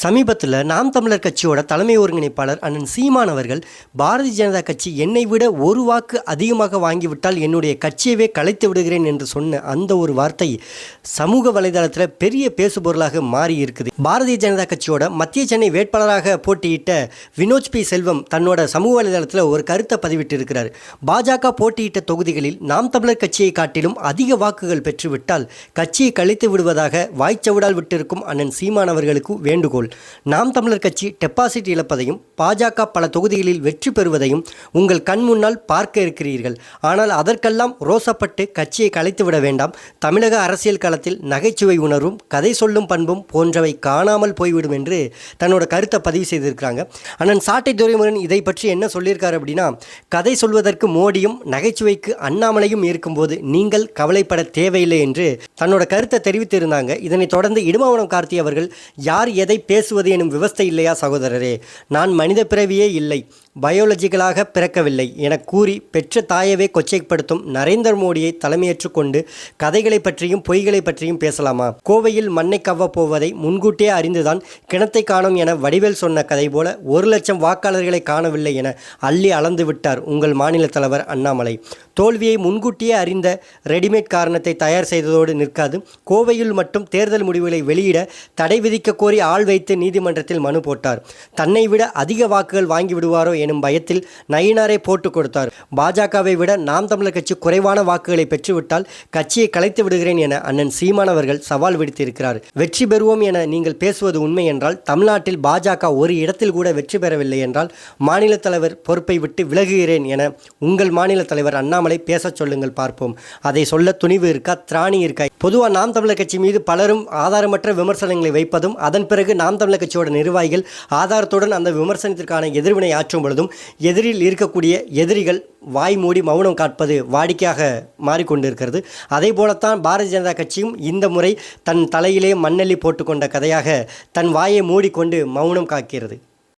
சமீபத்தில் நாம் தமிழர் கட்சியோட தலைமை ஒருங்கிணைப்பாளர் அண்ணன் சீமான் அவர்கள் பாரதிய ஜனதா கட்சி என்னை விட ஒரு வாக்கு அதிகமாக வாங்கிவிட்டால் என்னுடைய கட்சியவே கலைத்து விடுகிறேன் என்று சொன்ன அந்த ஒரு வார்த்தை சமூக வலைதளத்தில் பெரிய பேசுபொருளாக மாறி இருக்குது பாரதிய ஜனதா கட்சியோட மத்திய சென்னை வேட்பாளராக போட்டியிட்ட வினோஜ் பி. செல்வம் தன்னோட சமூக வலைதளத்தில் ஒரு கருத்தை பதிவிட்டு இருக்கிறார் பாஜக போட்டியிட்ட தொகுதிகளில் நாம் தமிழர் கட்சியை காட்டிலும் அதிக வாக்குகள் பெற்றுவிட்டால் கட்சியை கழித்து விடுவதாக வாய்ச்சவுடால் விட்டிருக்கும் அண்ணன் சீமான் அவர்களுக்கு வேண்டுகோள். நாம் தமிழர் கட்சி டெபாசிட் இழப்பதையும் பாஜக பல தொகுதிகளில் வெற்றி பெறுவதையும் உங்கள் கண் முன்னால் பார்க்க இருக்கிறீர்கள். ஆனால் அதற்கெல்லாம் ரோசப்பட்டு கட்சியை கலைத்து விட வேண்டாம். தமிழக அரசியல் களத்தில் நகைச்சுவை உணர்வும் கதை சொல்லும் பண்பும் போன்றவை காணாமல் போய்விடும் என்று தன்னோட கருத்தை பதிவு செய்திருக்கிறாங்க. அண்ணன் சாட்டை துரைமுருகன் இதை பற்றி என்ன சொல்லியிருக்காரு அப்படின்னா கதை சொல்வதற்கு மோடியும் நகைச்சுவைக்கு அண்ணாமலையும் இருக்கும்போது நீங்கள் கவலைப்பட தேவையில்லை என்று தன்னோட கருத்தை தெரிவித்திருந்தாங்க. இதனைத் தொடர்ந்து இடுமாவனம் கார்த்தி அவர்கள் யார் எதை பேசுவது எனும் விவஸ்தை இல்லையா சகோதரரே? நான் மனித பிறவியே இல்லை. பயோலஜிக்கலாக பிறக்கவில்லை என கூறி பெற்ற தாயவே கொச்சைப்படுத்தும் நரேந்திர மோடியை தலைமையேற்று கொண்டு கதைகளை பற்றியும் பொய்களை பற்றியும் பேசலாமா? கோவையில் மண்ணை கவ்வ போவதை முன்கூட்டியே அறிந்துதான் கிணத்தை காணும் என வடிவேல் சொன்ன கதை போல ஒரு லட்சம் வாக்காளர்களை காணவில்லை என அள்ளி அளந்து விட்டார் உங்கள் மாநில தலைவர் அண்ணாமலை. தோல்வியை முன்கூட்டியே அறிந்த ரெடிமேட் காரணத்தை தயார் செய்ததோடு நிற்காது. கோவையில் மட்டும் தேர்தல் முடிவுகளை வெளியிட தடை விதிக்க கோரி ஆள் வைத்து நீதிமன்றத்தில் மனு போட்டார். தன்னை விட அதிக வாக்குகள் வாங்கிவிடுவாரோ என எனும் பயத்தில் நயினாரை போட்டு கொடுத்தார். பாஜகவை விட நாம் தமிழர் கட்சி குறைவான வாக்குகளை பெற்றுவிட்டால் கட்சியை கலைத்து விடுகிறேன் என அண்ணன் சீமான் அவர்கள் சவால் விடுத்திருக்கிறார். வெற்றி பெறுவோம் என நீங்கள் பேசுவது உண்மை என்றால் தமிழ்நாட்டில் பாஜக ஒரு இடத்தில் கூட வெற்றி பெறவில்லை என்றால் மாநில தலைவர் பொறுப்பை விட்டு விலகுகிறேன் என உங்கள் மாநில தலைவர் அண்ணாமலை பேசச் சொல்லுங்கள் பார்ப்போம். அதை சொல்ல துணிவு இருக்கா திராணி இருக்கா பொதுவாக நாம் தமிழர் கட்சி மீது பலரும் ஆதாரமற்ற விமர்சனங்களை வைப்பதும் அதன் பிறகு நாம் தமிழர் கட்சியோட நிர்வாகிகள் ஆதாரத்துடன் அந்த விமர்சனத்திற்கான எதிர்வினை ஆற்றும் பொழுதும் எதிரில் இருக்கக்கூடிய எதிரிகள் வாய் மூடி மௌனம் காட்பது வாடிக்கையாக மாறிக்கொண்டிருக்கிறது. அதே போலத்தான் பாரதிய ஜனதா கட்சியும் இந்த முறை தன் தலையிலே மண்ணள்ளி போட்டுக்கொண்ட கதையாக தன் வாயை மூடிக்கொண்டு மௌனம் காக்கிறது.